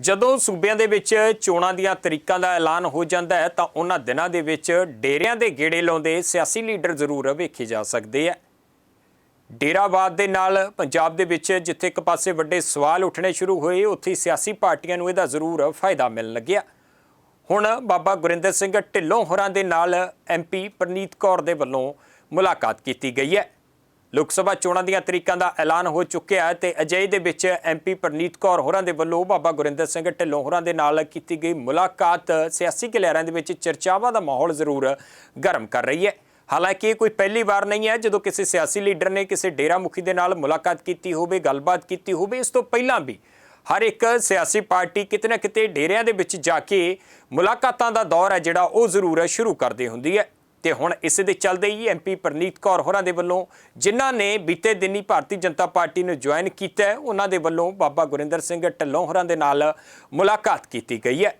ਜਦੋਂ ਸੂਬਿਆਂ ਦੇ ਵਿੱਚ ਚੋਣਾਂ ਦੀਆਂ ਤਰੀਕਾਂ ਦਾ ਐਲਾਨ ਹੋ ਜਾਂਦਾ ਹੈ, ਤਾਂ ਉਹਨਾਂ ਦਿਨਾਂ ਦੇ ਵਿੱਚ ਡੇਰਿਆਂ ਦੇ ਗੇੜੇ ਲਾਉਂਦੇ ਸਿਆਸੀ ਲੀਡਰ ਜ਼ਰੂਰ ਵੇਖੇ ਜਾ ਸਕਦੇ ਆ। ਡੇਰਾਵਾਦ ਦੇ ਨਾਲ ਪੰਜਾਬ ਦੇ ਵਿੱਚ ਜਿੱਥੇ ਇੱਕ ਪਾਸੇ ਵੱਡੇ ਸਵਾਲ ਉੱਠਣੇ ਸ਼ੁਰੂ ਹੋਏ, ਉੱਥੇ ਸਿਆਸੀ ਪਾਰਟੀਆਂ ਨੂੰ ਇਹਦਾ ਜ਼ਰੂਰ ਫਾਇਦਾ ਮਿਲਣ ਲੱਗਿਆ। ਹੁਣ ਬਾਬਾ ਗੁਰਿੰਦਰ ਸਿੰਘ ਢਿੱਲੋਂ ਹੋਰਾਂ ਦੇ ਨਾਲ ਐਮਪੀ ਪ੍ਰਨੀਤ ਕੌਰ ਦੇ ਵੱਲੋਂ ਮੁਲਾਕਾਤ ਕੀਤੀ ਗਈ ਹੈ। ਲੋਕ ਸਭਾ ਚੋਣਾਂ ਦੀਆਂ ਤਰੀਕਾਂ ਦਾ ਐਲਾਨ ਹੋ ਚੁੱਕਿਆ ਹੈ ਤੇ ਅਜਿਹੇ ਦੇ ਵਿੱਚ ਐਮਪੀ ਪਰਨੀਤ ਕੌਰ ਹੋਰਾਂ ਦੇ ਵੱਲੋਂ ਬਾਬਾ ਗੁਰਿੰਦਰ ਸਿੰਘ ਢਿੱਲੋਂ ਹੋਰਾਂ ਦੇ ਨਾਲ ਕੀਤੀ ਗਈ ਮੁਲਾਕਾਤ, ਸਿਆਸੀ ਘਲਿਆਰਾਂ ਦੇ ਵਿੱਚ ਚਰਚਾਵਾਂ ਦਾ ਮਾਹੌਲ ਜ਼ਰੂਰ ਗਰਮ ਕਰ ਰਹੀ ਹੈ। ਹਾਲਾਂਕਿ ਇਹ ਕੋਈ ਪਹਿਲੀ ਵਾਰ ਨਹੀਂ ਹੈ, ਜਦੋਂ ਕਿਸੇ ਸਿਆਸੀ ਲੀਡਰ ਨੇ ਕਿਸੇ ਡੇਰਾ ਮੁਖੀ ਦੇ ਨਾਲ ਮੁਲਾਕਾਤ ਕੀਤੀ ਹੋਵੇ, ਗੱਲਬਾਤ ਕੀਤੀ ਹੋਵੇ, ਇਸ ਤੋਂ ਪਹਿਲਾਂ ਵੀ ਹਰ ਇੱਕ ਸਿਆਸੀ ਪਾਰਟੀ ਕਿਤੇ ਨਾ ਕਿਤੇ ਡੇਰਿਆਂ ਦੇ ਵਿੱਚ ਜਾ ਕੇ ਮੁਲਾਕਾਤਾਂ ਦਾ ਦੌਰ ਹੈ ਜਿਹੜਾ ਉਹ ਜ਼ਰੂਰ ਸ਼ੁਰੂ ਕਰਦੇ ਹੁੰਦੀ ਹੈ। ਤੇ ਹੁਣ ਇਸੇ ਦੇ ਚੱਲਦੇ ਹੀ ਐਮਪੀ ਪ੍ਰਨੀਤ ਕੌਰ ਹੋਰਾਂ ਦੇ ਵੱਲੋਂ ਜਿਨ੍ਹਾਂ ਨੇ ਬੀਤੇ ਦਿਨੀ ਭਾਰਤੀ ਜਨਤਾ ਪਾਰਟੀ ਨੂੰ ਜੁਆਇਨ ਕੀਤਾ ਉਹਨਾਂ ਦੇ ਵੱਲੋਂ ਬਾਬਾ ਗੁਰਿੰਦਰ ਸਿੰਘ ਢਿੱਲੋਂ ਹੋਰਾਂ ਦੇ ਨਾਲ ਮੁਲਾਕਾਤ ਕੀਤੀ ਗਈ ਹੈ।